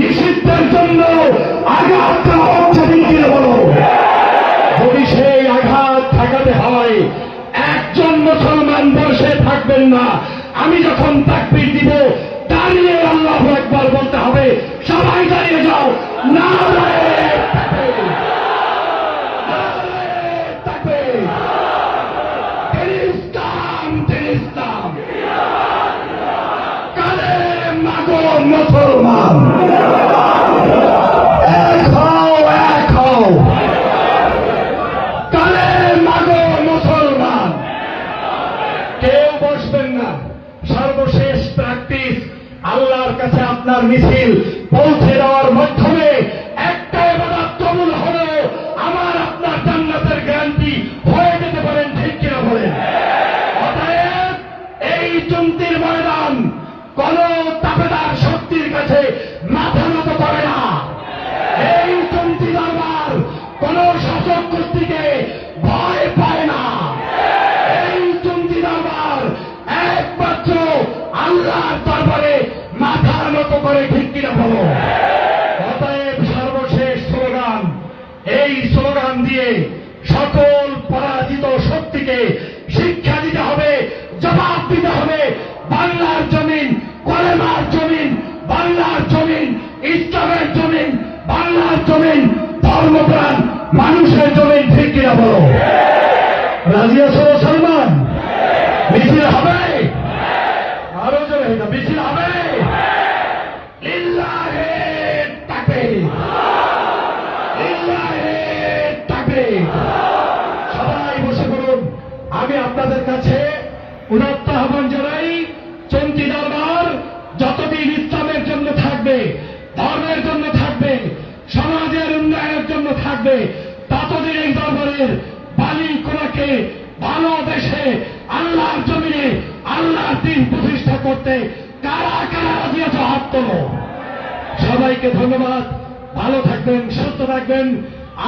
নিষিদ্ধের জন্য আঘাত করা হচ্ছে ঠিক বলো। যদি সেই আঘাত ঠেকাতে হয়, একজন মুসলমান বসে থাকবেন না। আমি যখন তাকবির দিব, দাঁড়িয়ে আল্লাহ একবার বলতে হবে, সবাই দাঁড়িয়ে যাও। না মুসলমান। বসবেন না। সর্বশেষ প্র্যাকটিস আল্লাহর কাছে আপনার মিছিল পৌঁছে দেওয়ার মাধ্যমে একটা এবার কবুল হলেও আমার আপনার জান্নাতের গ্যারান্টি হয়ে যেতে পারেন, ঠিক কিনা বলেন? অতএব এই চন্তির ময়দান কোন তাপেদার শক্তির কাছে এই স্লোগান দিয়ে সকল পরাজিত শক্তিকে শিক্ষা দিতে হবে, জবাব দিতে হবে। বাংলার জমিন, কলেমার জমিন, বাংলার জমিন, ইসলামের জমিন, বাংলার জমিন, ধর্মপ্রাণ, মানুষের জমিন, ঠিক কিনা বলো? রাজিয়া সহ সলমান মিছিল হবে? আরও এটা মিছিল আমি আপনাদের কাছে উদাত্ত আহ্বান জানাই চন্তি দরবার যতদিন ইসলামের জন্য থাকবে, ধর্মের জন্য থাকবে, সমাজের উন্নয়নের জন্য থাকবে, ততদিন এই দরবারের বালি কোনাকে ভালোবেসে আল্লাহর জমিনে, আল্লাহর দিন প্রতিষ্ঠা করতে কারা কারা রাজি আছে হাত তোলো। সবাইকে ধন্যবাদ। ভালো থাকবেন, সুস্থ থাকবেন।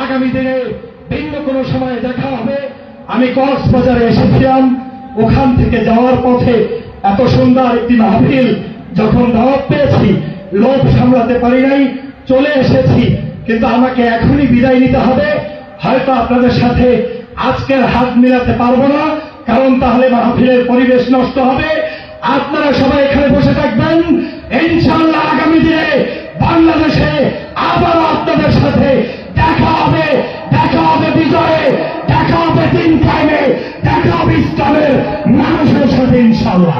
আগামী দিনে ভিন্ন কোনো সময় দেখা হবে। আমি কক্সবাজারে এসেছিলাম। ওখান থেকে যাওয়ার পথে এত সুন্দর একটি মাহফিল যখন দাওয়াত পেয়েছি, লোভ সামলাতে পারি নাই, চলে এসেছি। কিন্তু আমাকে এখনই বিদায় নিতে হবে। হয়তো আপনাদের সাথে আজকের হাত মিলাতে পারব না, কারণ তাহলে মাহফিলের পরিবেশ নষ্ট হবে। আপনারা সবাই এখানে বসে থাকবেন। পাকিস্তানের মানুষের সাথে ইনশাল্লাহ